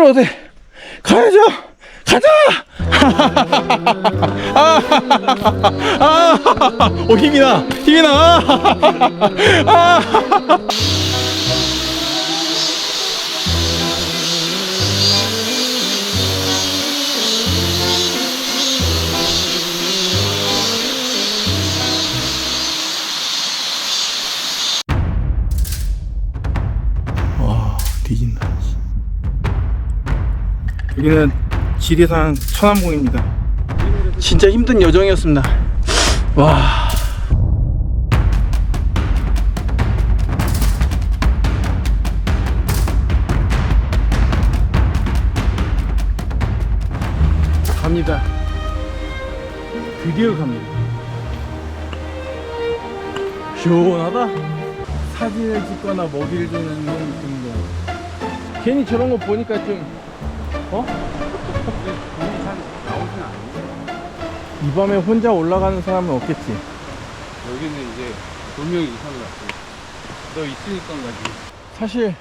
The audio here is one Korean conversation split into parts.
내려도 돼. 가야죠. 가자. 아, 아, 오 힘이 나, 힘이 나. 여기는 지리산 천암봉입니다. 진짜 힘든 여정이었습니다. 와. 갑니다. 드디어 갑니다. 시원하다. 사진을 찍거나 먹이를 주는 이런 느낌이야. 괜히 저런 거 보니까 좀 어? 이 밤에 혼자 올라가는 사람은 없겠지. 여기는 이제 분명히 이상을 왔어. 너 있으니까 가지. 사실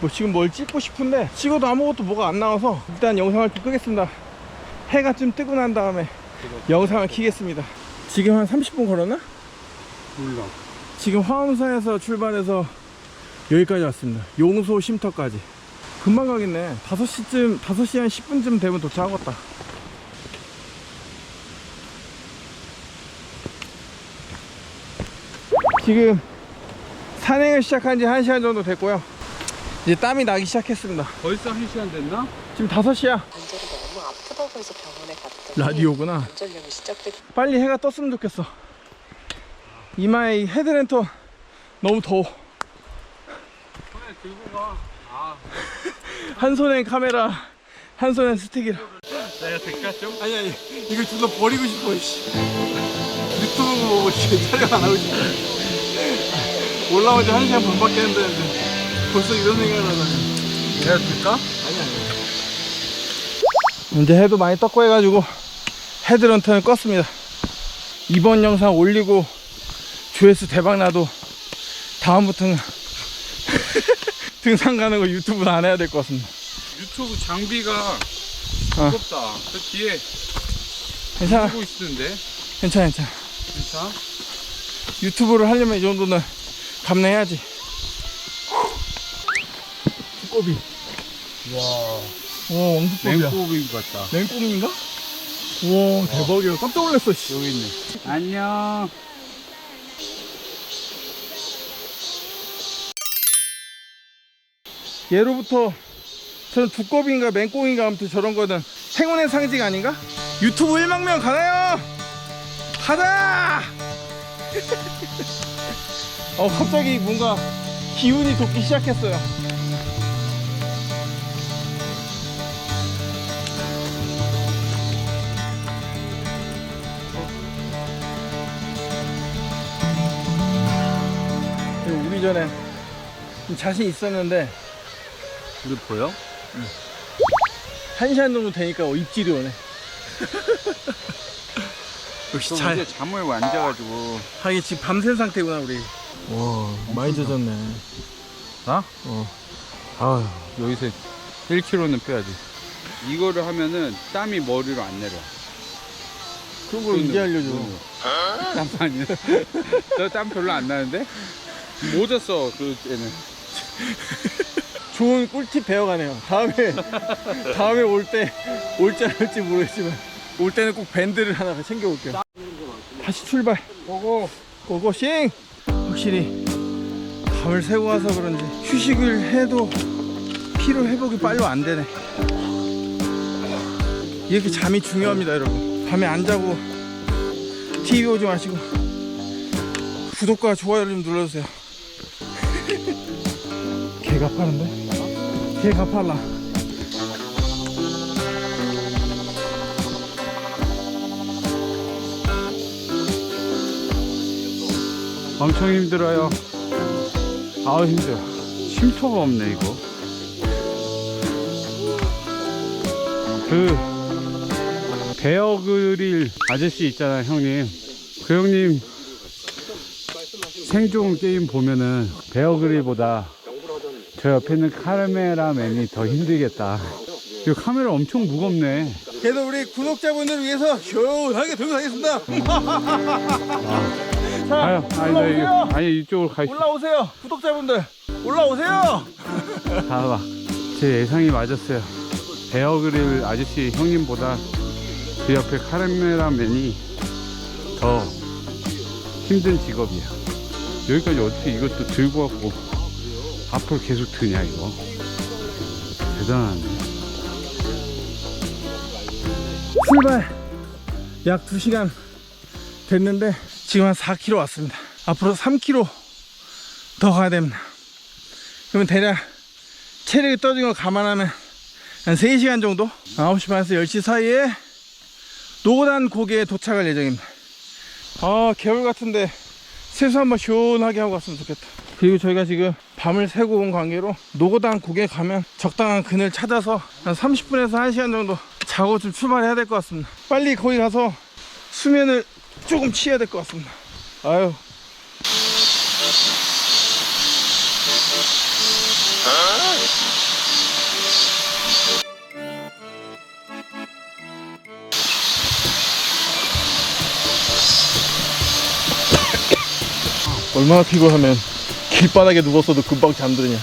뭐 지금 뭘 찍고 싶은데 찍어도 아무것도 뭐가 안 나와서 일단 영상을 좀 끄겠습니다. 해가 좀 뜨고 난 다음에 영상을 키겠습니다. 지금 한 30분 걸었나? 몰라. 지금 화엄사에서 출발해서 여기까지 왔습니다. 용소 쉼터까지. 금방 가겠네. 5시쯤, 5시 한 10분쯤 되면 도착하겠다. 지금 산행을 시작한 지 1시간 정도 됐고요. 이제 땀이 나기 시작했습니다. 벌써 한 시간 됐나? 지금 5시야. 관절이 너무 아프다고 해서 병원에 갔더니 라디오구나. 관절염이 시작됐 빨리 해가 떴으면 좋겠어. 이마에 이 헤드랜턴 너무 더워. 손에 들고 가. 아, 한 손엔 카메라, 한 손엔 스틱이라. 내가 될까 좀? 아니 아니 이거 존나 버리고 싶어 씨. 유튜브 보고 씨, 촬영 안 하고 싶어 올라온 지한 시간 반밖에 안 됐는데 벌써 이런 생각을 하다니 내가 될까? 아니 아니 이제 해도 많이 떴고 해가지고 헤드런턴을 껐습니다 이번 영상 올리고 조회수 대박 나도 다음부터는 등산 가는 거 유튜브는 안 해야 될 것 같습니다 유튜브 장비가 어. 무겁다. 저 뒤에 괜찮아 하고 있는데. 괜찮아 괜찮아 괜찮아? 유튜브를 하려면 이 정도는 감내해야지. 두꺼비. 와, 와, 왕두꺼비야. 맹꼬비 같다. 냉꽁인가? 우와, 대박이야. 깜짝 놀랐어, 씨. 여기 있네. 안녕. 예로부터 저는 두꺼비인가 맹꽁인가 아무튼 저런 거는 행운의 상징 아닌가? 유튜브 1만 명 가나요? 가자! 어, 갑자기 뭔가 기운이 돋기 시작했어요. 오기 전에 좀 자신 있었는데 우리 보여? 한 시간 정도 되니까 어, 입질이 오네. 역시 또 잘. 이제 잠을 앉아가지고. 하긴 지금 밤샌 상태구나 우리. 와 많이 젖었네. 나? 어. 아 여기서 1kg는 빼야지. 이거를 하면은 땀이 머리로 안 내려. 그런 걸 이제 알려줘. 땀 많이. 너땀 별로 안 나는데? 뭐 졌어 그 애는. 좋은 꿀팁 배워가네요. 다음에 다음에 올 때 올지 안 올지 모르겠지만 올 때는 꼭 밴드를 하나 챙겨올게요. 다시 출발. 고고 고고 싱. 확실히 밤을 새고 와서 그런지 휴식을 해도 피로 회복이 빨리 안 되네. 이렇게 잠이 중요합니다, 여러분. 밤에 안 자고 TV 보지 마시고 구독과 좋아요를 좀 눌러주세요. 개가 파란데? 개가 빨라. 엄청 힘들어요. 아우 힘들어. 쉼터가 없네 이거. 그 베어 그릴 아저씨 있잖아 형님. 그 형님 생존 게임 보면은 베어 그릴보다 저 옆에 있는 카메라맨이 더 힘들겠다. 이 카메라 엄청 무겁네. 그래도 우리 구독자분들을 위해서 시원하게 들고 가겠습니다. 자, 아유, 아니, 나 올라오세요. 아니, 이쪽으로 가. 올라오세요. 구독자분들 올라오세요. 봐봐. 제 예상이 맞았어요. 베어그릴 아저씨 형님보다 그 옆에 카메라맨이 더 힘든 직업이야. 여기까지 어떻게 이것도 들고 왔고 앞으로 계속 드냐 이거. 대단하네. 출발 약 2시간 됐는데 지금 한 4km 왔습니다. 앞으로 3km 더 가야 됩니다. 그러면 대략 체력이 떨어진 걸 감안하면 한 3시간 정도 9시 반에서 10시 사이에 노고단 고개에 도착할 예정입니다. 아 개울 같은데 세수 한번 시원하게 하고 갔으면 좋겠다. 그리고 저희가 지금 밤을 새고 온 관계로 노고단 고개 가면 적당한 그늘 찾아서 한 30분에서 1시간 정도 자고 좀 출발해야 될 것 같습니다. 빨리 거기 가서 수면을 조금 취해야 될 것 같습니다. 아유. 얼마나 피곤하면 길바닥에 누웠어도 금방 잠드냐.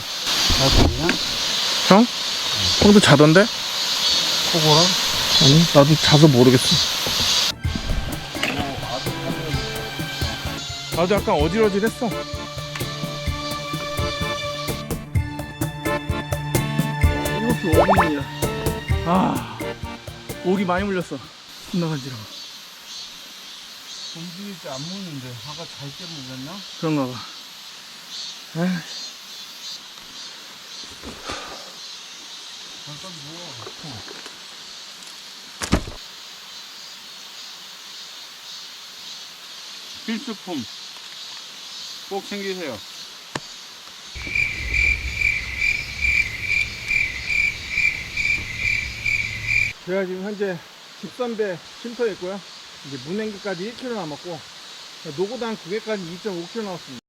형? 형도 자던데? 코고랑? 아니, 나도 자서 모르겠어. 나도 약간 어질어질했어. 일곱 시 5분이야. 아, 오기 많이 물렸어. 존나 간지러워. 움직일 때 안 먹는데 화가 잘 때 먹었나? 그런가 봐. 잠깐 누워. 필수품 꼭 챙기세요. 제가 지금 현재 쉼터에 있고요. 이제 문행기까지 1km 남았고 노고단 9개까지 2.5km 남았습니다.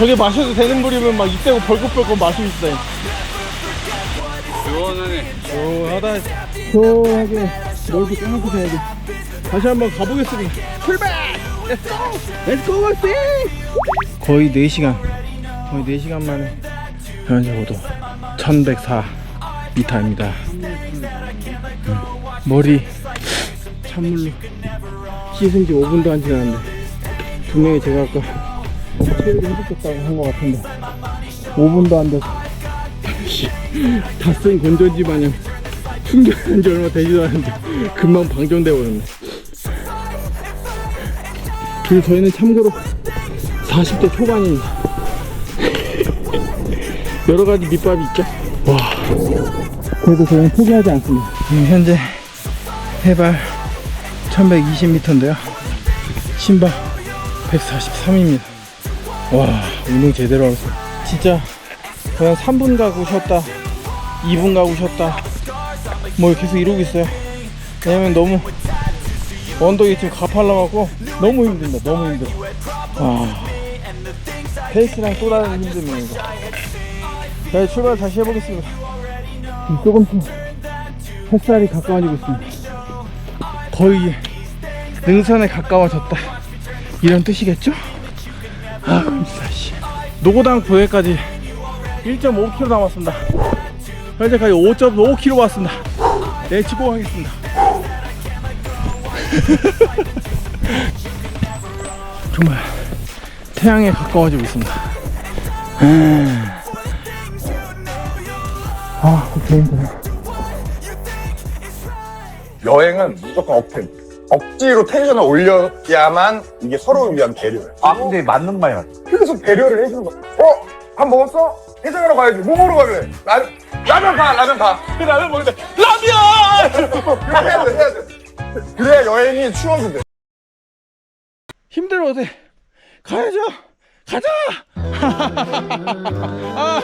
저게 마셔도 되는 물이면 막 이때고 벌컥벌컥 마시고 있어요. 시원하네. 시원하다. 시원하게 멀고 깨끗해야 돼. 다시 한번 가보겠습니다. 출발! Let's go! Let's go! 거의 4시간. 거의 4시간 만에 현재 고도 1104m입니다. 머리 찬물로 씻은 지 5분도 안 지났는데 분명히 제가 아까 체력이 회복됐다고 한 것 같은데. 5분도 안 돼서. 다 쓴 건전지 마냥 충전한 지 얼마 되지도 않았는데 금방 방전돼 버렸네. 그리고 저희는 참고로 40대 초반입니다 여러 가지 밑밥이 있죠? 와. 그래도 저희는 포기하지 않습니다. 지금 현재 해발 1120m인데요. 신발 143입니다 와 운동 제대로 하고 있어 진짜 그냥 3분 가고 쉬었다 2분 가고 쉬었다 뭐 계속 이러고 있어요. 왜냐면 너무 언덕이 지금 가팔라갖고 너무 힘듭니다 너무 힘들어. 아 페이스랑 또 다른 힘듦이에요 이거. 자 출발 다시 해보겠습니다. 조금씩 햇살이 가까워지고 있습니다. 거의 능선에 가까워졌다. 이런 뜻이겠죠? 아 진짜 씨 노고당 구회까지 1.5km 남았습니다. 현재까지 5.5km 왔습니다. 네 치고 가겠습니다. 정말 태양에 가까워지고 있습니다. 음. 아 힘들어 여행은 무조건 업텐. 억지로 텐션을 올려야만 이게 서로를 위한 배려예요. 아 근데 맞는 말 같아. 그래서 배려를 해주는 거야. 어? 밥 먹었어? 해장하러 가야지. 뭐 먹으러 갈래? 난 라면 봐 라면 봐그 라면 먹는데 라면! 해야 돼 해야 돼 그래야 여행이 추억이 돼 힘들어도 돼. 가야죠. 가자. 아,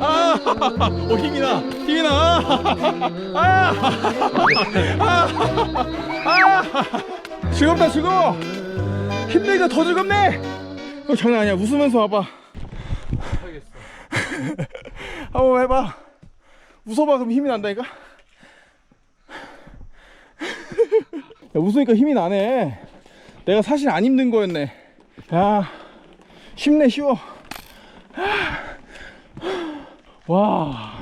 아, 오 힘이 나, 힘이 나. 아, 아, 아, 즐겁다 즐거워. 힘내니까 더 즐겁네. 어, 장난 아니야. 웃으면서 와봐. 한번 해봐. 웃어봐 그럼 힘이 난다니까. 야, 웃으니까 힘이 나네. 내가 사실 안 힘든 거였네. 야, 쉽네, 쉬워. 와.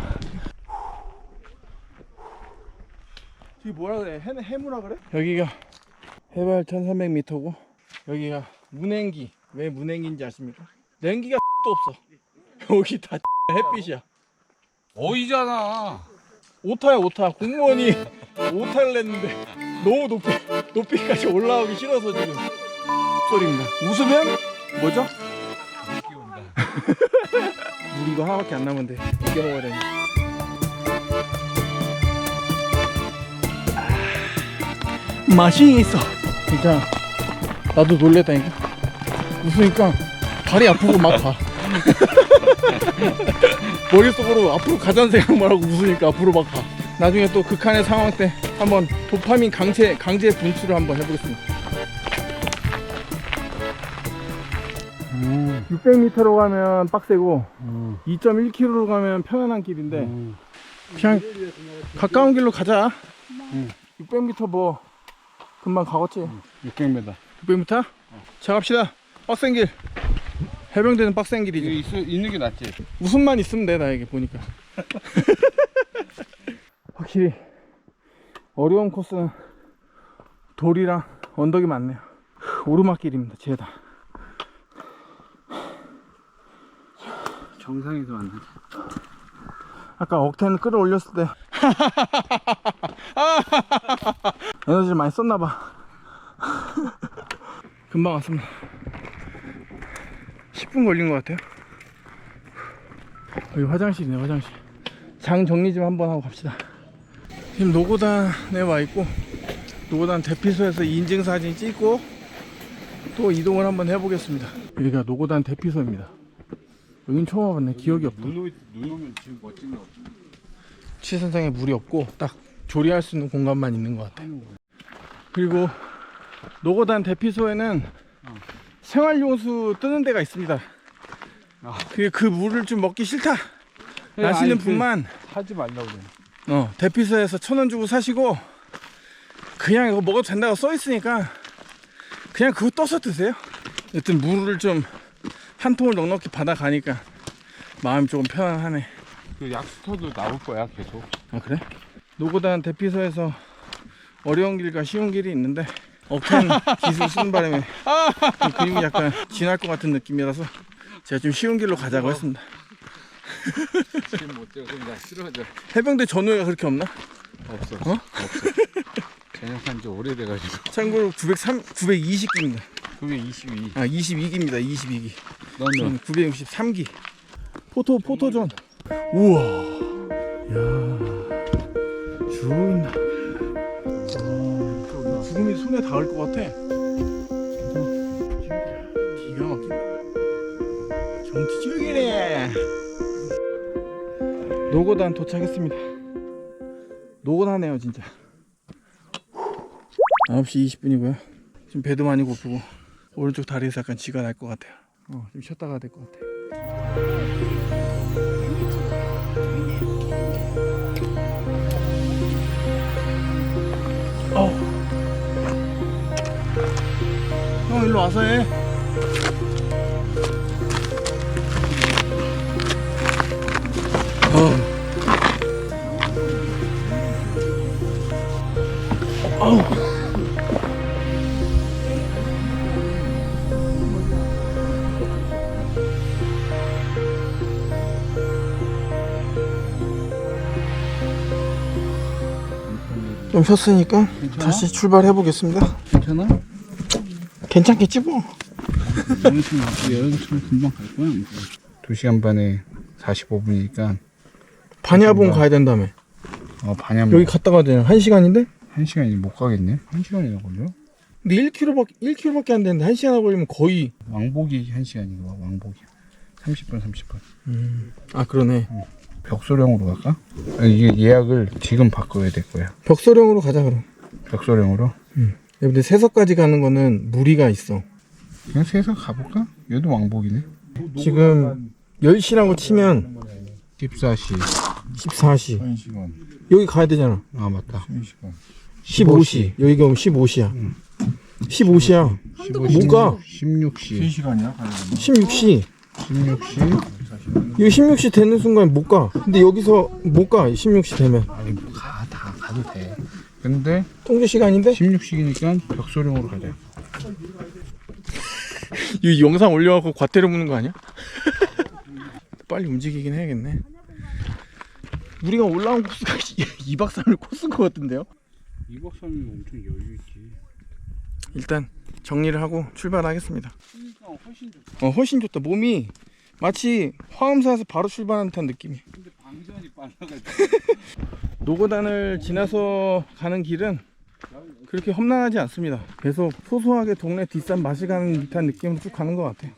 저기 뭐라 그래? 해, 해무라 그래? 여기가 해발 1300m고, 여기가 문행기. 왜 문행기인지 아십니까? 냉기가 또 없어. 여기 다 햇빛이야. 어이잖아. 오타야 오타 공무원이 오타를 냈는데 너무 높이 높이까지 올라오기 싫어서 지금 소리입니다 웃으면 뭐죠? 물 이거 하나밖에 안 남은데 이겨 먹어야 되네. 아, 맛이 있어. 진짜 나도 놀랬다니까. 웃으니까 발이 아프고 막가. 머릿속으로 앞으로 가자는 생각만 하고 웃으니까 앞으로 막 가. 나중에 또 극한의 상황 때 한번 도파민 강제 강제 분출을 한번 해보겠습니다. 600m로 가면 빡세고 2.1km로 가면 편안한 길인데 그냥 가까운 길로 가자. 600m 뭐 금방 가겠지. 600m. 600m? 자 갑시다. 빡센 길. 해병대는 빡센 길이지. 있, 있는 게 낫지. 웃음만 있으면 돼 나에게 보니까 확실히 어려운 코스는 돌이랑 언덕이 많네요 오르막길입니다 죄다 정상에서 왔네. 아까 억텐 끌어올렸을 때. 에너지를 많이 썼나봐. 금방 왔습니다. 10분 걸린 것 같아요. 여기 화장실이네 화장실. 장 정리 좀 한번 하고 갑시다. 지금 노고단에 와 있고 노고단 대피소에서 인증사진 찍고 또 이동을 한번 해보겠습니다. 여기가 노고단 대피소입니다 여긴 처음 와봤네 기억이 없다 눈, 오, 눈 오면 지금 멋진 거. 취선상에 물이 없고 딱 조리할 수 있는 공간만 있는 것 같아. 그리고 노고단 대피소에는 생활용수 뜨는 데가 있습니다. 아. 그, 그 물을 좀 먹기 싫다. 나시는 아니, 그- 분만 하지 말라고 그래. 어, 대피소에서 천 원 주고 사시고 그냥 이거 먹어도 된다고 써 있으니까 그냥 그거 떠서 드세요. 여튼 물을 좀 한 통을 넉넉히 받아 가니까 마음이 조금 편안하네. 그 약수터도 나올 거야 계속. 아 그래? 노고단 대피소에서 어려운 길과 쉬운 길이 있는데 억텐 기술 쓰는 바람에 좀 그림이 약간 진할 것 같은 느낌이라서 제가 좀 쉬운 길로 가자고 했습니다 지금 못 뛰어. 나 싫어져. 해병대 전후회가 그렇게 없나? 없어. 어? 없어. 전역한 지 오래돼가지고. 참고로 903, 920기입니다. 그게 22. 아 22기입니다. 22기. 너는 저는 963기. 포토 포토존. 우와. 야 죽인다. 와, 죽음이 손에 닿을 것 같아. 기가 막힌다. 정치 죽이네. 노고단 도착했습니다. 노고단해요 진짜 9시 20분이고요 지금 배도 많이 고프고 오른쪽 다리에서 약간 쥐가 날 것 같아요 어, 좀 쉬었다 가야 될 것 같아. 어. 형 일로 와서 해. 어. 어 좀 쉬었으니까 다시 출발해 보겠습니다. 괜찮아? 괜찮겠지 뭐. 여행팀 금방 갈 거야. 2시간 반에 45분이니까 반야봉 가야 된다며. 어 반야봉 여기 갔다가 되냐? 한 시간인데? 한 시간이 못 가겠네 한 시간이나 걸려 근데 1km밖에 1km밖에 안 되는데 한 시간 걸리면 거의. 왕복이 한 시간인가 봐 왕복이 30분 30분 음. 아 그러네. 벽소령으로 갈까? 이게 예약을 지금 바꿔야 될 거야 벽소령으로 가자 그럼. 벽소령으로 근데 세서까지 가는 거는 무리가 있어. 그냥 세서 가볼까? 얘도 왕복이네 지금 10시라고 치면 14시 14시. 1시간 여기 가야 되잖아. 아 맞다 15시. 15시. 여기가 오면 15시야. 15시야. 15시 못 가. 16시 16시. 16시 이거 16시 되는 순간 못 가. 근데 여기서 못 가. 16시 되면. 아니 가 다 가도 돼 근데 통제 시간인데? 16시니까 벽소령으로 가자 이 영상 올려갖고 과태료 묻는 거 아니야? 빨리 움직이긴 해야겠네. 우리가 올라온 코스가 2박 3일 코스인 것 같은데요? 2박 3일 엄청 여유 있지 일단 정리를 하고 출발하겠습니다. 그러니까 훨씬 좋다 어, 훨씬 좋다. 몸이 마치 화엄사에서 바로 출발한 듯한 느낌이. 근데 방전이 빨라가지고 노고단을 지나서 가는 길은 그렇게 험난하지 않습니다. 계속 소소하게 동네 뒷산 마시가는 듯한 느낌으로 쭉 가는 것 같아요.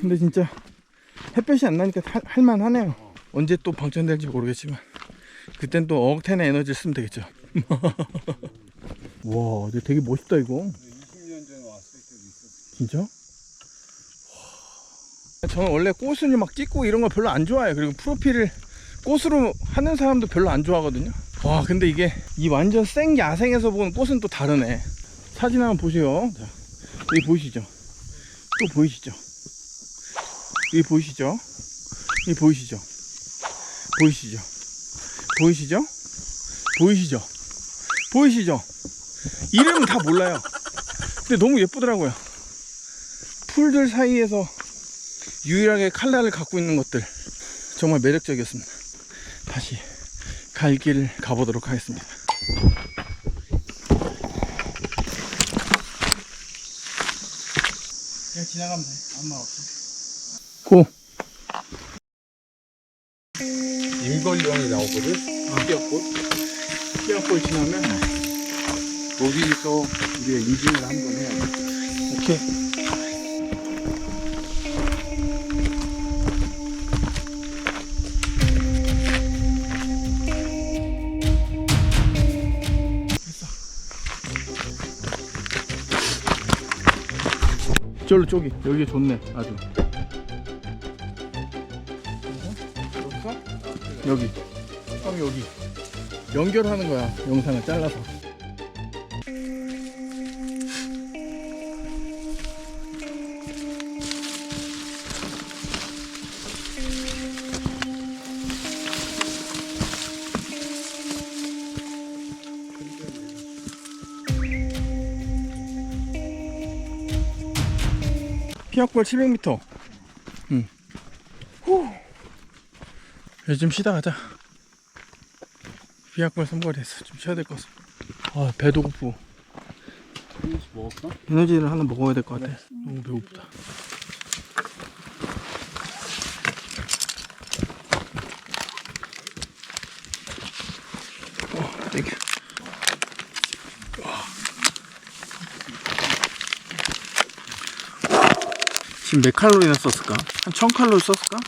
근데 진짜 햇볕이 안 나니까 할- 할만하네요. 언제 또 방전될지 모르겠지만 그땐 또 억텐의 에너지를 쓰면 되겠죠. 와, 근데 되게 멋있다 이거. 20년 전에 왔을 때도 있었어 진짜? 와. 저는 원래 꽃을 막 찍고 이런 거 별로 안 좋아해요. 그리고 프로필을 꽃으로 하는 사람도 별로 안 좋아하거든요. 와, 근데 이게 이 완전 생 야생에서 보는 꽃은 또 다르네. 사진 한번 보세요. 자, 여기 보이시죠? 또 보이시죠? 여기 보이시죠? 여기 보이시죠? 보이시죠? 보이시죠? 보이시죠? 보이시죠? 이름은 다 몰라요. 근데 너무 예쁘더라고요. 풀들 사이에서 유일하게 칼라를 갖고 있는 것들 정말 매력적이었습니다. 다시 갈 길을 가보도록 하겠습니다. 그냥 지나가면 돼. 아무 말 없어. 고. 임걸령이 나오거든? 피어골. 피어골 지나면 거기서 우리가 인증을 한 번 해야 돼 오케이. 저로 쪽이 여기 좋네 아주. 여기. 형 여기. 연결하는 거야 영상을 잘라서 피학벌 700m. 응. 후. 이제 좀 쉬다 가자. 삼거리 했어. 좀 쉬어야 될 것 같아. 아, 배도 고프고. 하나씩 먹을까? 에너지를 하나 먹어야 될 것 같아. 너무 배고프다. 지금 몇 칼로리나 썼을까? 한 1000칼로리 썼을까?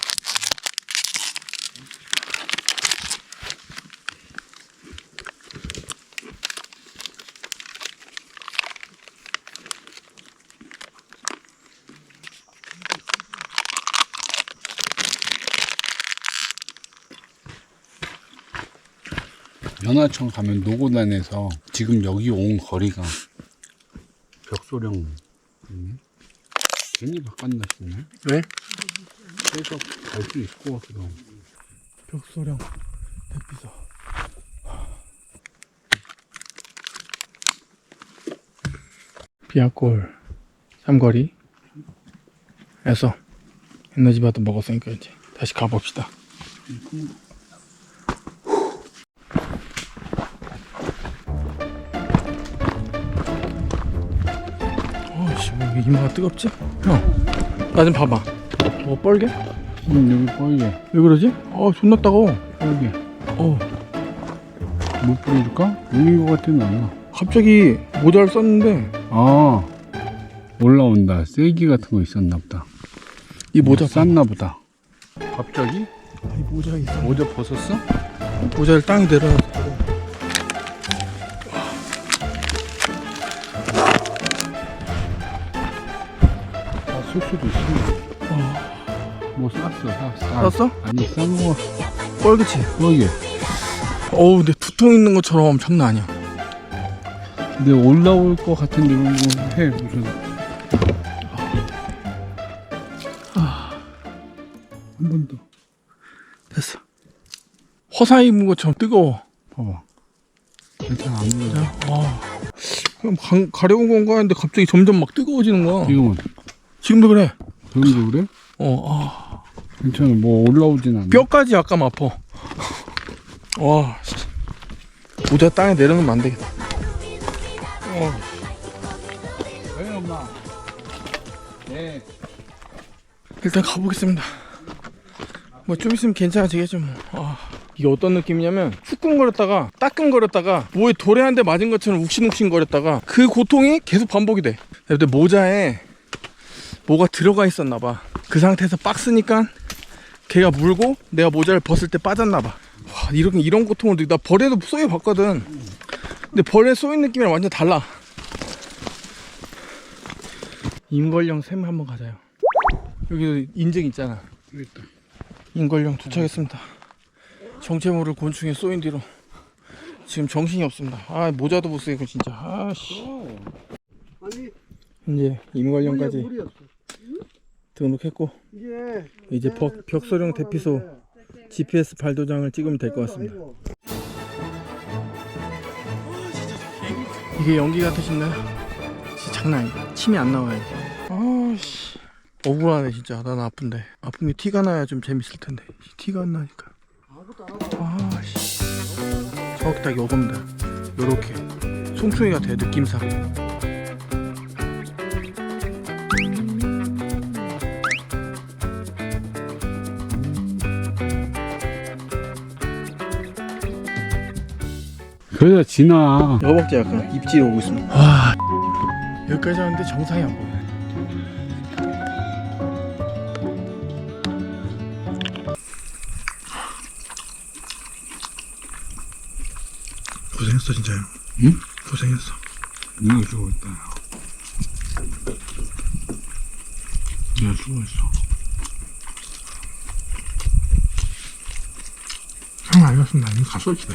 연하청 가면 노고단에서 지금 여기 온 거리가 벽소령? 괜히 바꿨나 싶네. 왜? 그래서 갈수 같기도 하고. 벽소령 백비서 비아골 삼거리 에서 에너지 바도 먹었으니까 이제 다시 가봅시다 뭐 이마가 뜨겁지? 형 나 좀 봐봐 뭐 뻘게? 음, 여기 보이게. 왜 그러지? 어 존나 따가워 보이게. 어 물 뿌려줄까? 물린 것 같지는 않아. 갑자기 모자를 썼는데 아, 올라온다. 쐐기 같은 거 있었나 보다. 이 모자 봐. 쌌나 보다. 갑자기? 이 모자 있어 모자 벗었어? 모자를 땅에 내려 쓸 수도 있어. 뭐 쌌어, 쌌어. 쌌어? 아니, 싼 거. 뻘그치 여기. 어우 근데 두통 있는 것처럼 장난 아니야 근데 올라올 것 같은데 이런 거 해, 무슨. 아. 한번 더. 됐어 허사 입은 것처럼 뜨거워 봐봐. 괜찮아, 안. 아 그럼 가, 가려운 건가 했는데 갑자기 점점 막 뜨거워지는 거야 지금은. 지금도 그래 지금도 그래? 어 아. 괜찮아, 뭐 올라오진 않아. 뼈까지 약간 아파 와 진짜. 모자 땅에 내려놓으면 안 되겠다 어. 왜, 엄마? 네. 일단 가보겠습니다. 뭐 좀 있으면 괜찮아지겠죠 뭐. 아, 이게 어떤 느낌이냐면 후끈거렸다가 따끔거렸다가 뭐에 돌에 한 대 맞은 것처럼 욱신욱신거렸다가 그 고통이 계속 반복이 돼. 근데 모자에 뭐가 들어가 있었나 봐. 그 상태에서 박스니까 걔가 물고 내가 모자를 벗을 때 빠졌나 봐. 와, 이런 이런 고통을 느- 나 벌에도 쏘여 봤거든. 근데 벌에 쏘인 느낌이랑 완전 달라. 임걸령 샘 한번 가자요. 여기 인증 있잖아. 여기 있다. 인걸령 도착했습니다. 정체 모를 곤충에 쏘인 뒤로 지금 정신이 없습니다. 아 모자도 못 쓰고 진짜. 아씨. 이제 임걸령까지 등록했고 이제 벽, 벽소령 대피소 GPS 발도장을 찍으면 될 것 같습니다. 이게 연기 같으신가요? 진짜 장난 아니다. 침이 안 나와요. 아씨. 억울하네 진짜. 난 아픈데. 아픔이 티가 나야 좀 재밌을 텐데. 티가 안 나니까. 아씨. 정확히 딱 요겁니다. 요렇게. 송충이 같아요 느낌상 그래야 지나. 여박지 약간 입질 오고 있습니다 와 여기까지 왔는데 정상이 안 보여요 고생했어 진짜요 응? 고생했어 네가 죽어 있다. 야. 네가 죽어 있어. 형 아니었으면 나 이미 갔어 집에